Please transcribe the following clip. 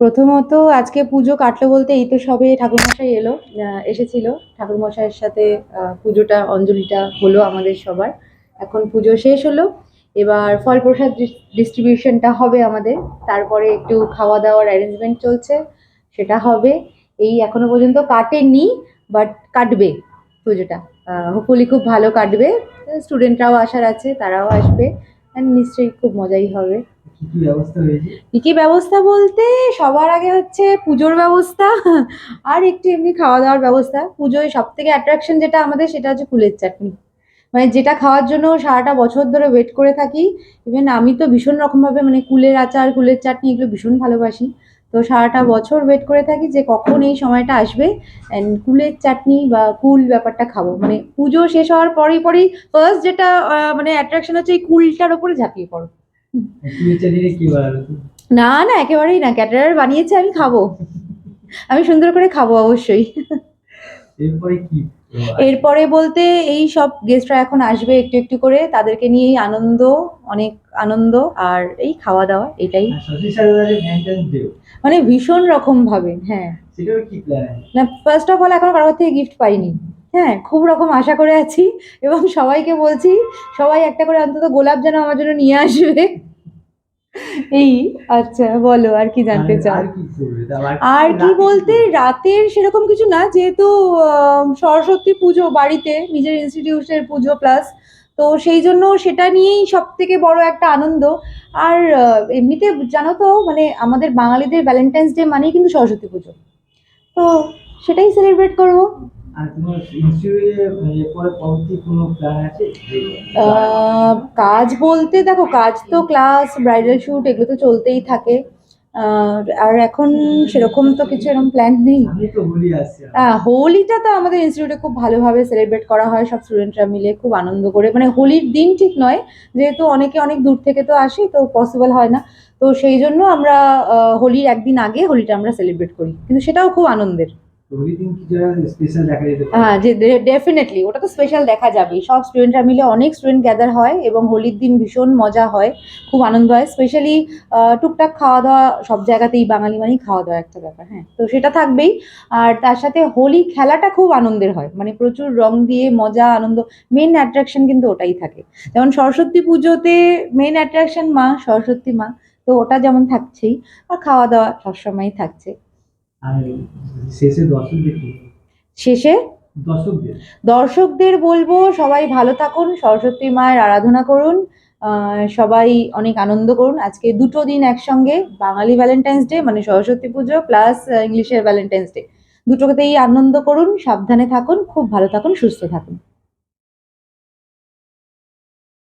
প্রথমত আজকে পুজো কাটলো বলতে এই তো সবে ঠাকুরমশাই এলো এসেছিল। ঠাকুরমশাইয়ের সাথে পুজোটা, অঞ্জলিটা হলো আমাদের সবার। এখন পুজো শেষ হলো। এবার ফল প্রসাদ ডিস্ট্রিবিউশনটা হবে আমাদের। তারপরে একটু খাওয়া দাওয়ার অ্যারেঞ্জমেন্ট চলছে, সেটা হবে। এই এখনও পর্যন্ত কাটেনি বাট কাটবে পুজোটা। হোপফুলি খুব ভালো কাটবে। স্টুডেন্টরাও আসার আছে, তারাও আসবে। and নিশ্চয়ই খুব মজাই হবে। কি কি ব্যবস্থা বলতে, সবার আগে হচ্ছে পুজোর ব্যবস্থা, আর একটু এমনি খাওয়া দাওয়ার ব্যবস্থা। পুজোয় সব থেকে অ্যাট্রাকশন যেটা আমাদের, সেটা হচ্ছে ফুলের চাটনি। মানে যেটা খাওয়ার জন্য সারাটা বছর ধরে ওয়েট করে থাকি। ইভেন আমি তো ভীষণ রকমভাবে মানে কুলের আচার, কুলের চাটনি এগুলো ভীষণ ভালোবাসি। তো সারাটা বছর ওয়েট করে থাকি যে কখন এই সময়টা আসবে অ্যান্ড কুলের চাটনি বা কুল ব্যাপারটা খাব। মানে পুজো শেষ হওয়ার পরেই পরেই ফার্স্ট যেটা মানে অ্যাট্রাকশন হচ্ছে এই কুলটার ওপরে ঝাঁপিয়ে পড়ো। না না একেবারেই না। ক্যাটারার বানিয়েছে আমি খাব। আমি সুন্দর করে খাব অবশ্যই। এরপরে কি? এরপরে বলতে এই সব গেস্টরা এখন আসবে একটু একটু করে। তাদেরকে নিয়েই আনন্দ অনেক আনন্দ আর এই খাওয়া দাওয়া এটাই ডে মানে ভীষণ রকম ভাবে হ্যাঁ না ফার্স্ট অফ অল এখনও কারোর থেকে গিফট পাইনি। হ্যাঁ খুব রকম আশা করে আছি এবং সবাইকে বলছি সবাই একটা করে অন্তত গোলাপ যেন আমার জন্য নিয়ে আসবে। এই আচ্ছা বলো আর কি জানতে চাও? আর কি বলতে রাতের সেরকম কিছু না যেহেতু সরস্বতী পুজো বাড়িতে নিজের ইনস্টিটিউশনের পুজো প্লাস তো সেই জন্য সেটা নিয়েই সব থেকে বড় একটা আনন্দ। আর এমনিতে জানো তো মানে আমাদের বাঙালিদের ভ্যালেন্টাইন্স ডে মানেই কিন্তু সরস্বতী পুজো। তো সেটাই সেলিব্রেট করব। আহ, কাজ বলতে দেখো কাজ তো ক্লাস ব্রাইডাল শুট এগুলো তো চলতেই থাকে। আর এখন সেরকম তো কিছু এরকম প্ল্যান নেই। হ্যাঁ হোলিটা তো আমাদের ইনস্টিটিউটে খুব ভালোভাবে সেলিব্রেট করা হয় সব স্টুডেন্টরা মিলে খুব আনন্দ করে। মানে হোলির দিন ঠিক নয় যেহেতু অনেকে অনেক দূর থেকে তো আসি তো পসিবল হয় না। তো সেই জন্য আমরা হোলির একদিন আগে হোলিটা আমরা সেলিব্রেট করি। কিন্তু সেটাও খুব আনন্দের। হ্যাঁ যে ডেফিনেটলি ওটা তো স্পেশাল দেখা যাবেই সব স্টুডেন্টরা মিলে অনেক স্টুডেন্ট গ্যাদার হয় এবং হোলির দিন ভীষণ মজা হয়, খুব আনন্দ হয়। স্পেশালি টুকটাক খাওয়া দাওয়া সব জায়গাতেই বাঙালি মানেই খাওয়া দাওয়া একটা ব্যাপার হ্যাঁ। তো সেটা থাকবেই। আর তার সাথে হোলি খেলাটা খুব আনন্দের হয়। মানে প্রচুর রং দিয়ে মজা, আনন্দ মেন অ্যাট্রাকশন কিন্তু ওটাই থাকে। যেমন সরস্বতী পুজোতে মেন অ্যাট্রাকশন মা, সরস্বতী মা। তো ওটা যেমন থাকছেই। আর খাওয়া দাওয়া সবসময়ই থাকছে। আর শেষে দর্শকদের কি? শেষে? দর্শকদের। দর্শকদের বলব সবাই ভালো থাকুন সরস্বতী মায়ের আরাধনা করুন আহ, সবাই অনেক আনন্দ করুন। আজকে দুটো দিন একসঙ্গে বাঙালি ভ্যালেন্টাইন্স ডে মানে সরস্বতী পুজো প্লাস ইংলিশের ভ্যালেন্টাইন্স ডে দুটোতেই আনন্দ করুন সাবধানে থাকুন খুব ভালো থাকুন সুস্থ থাকুন।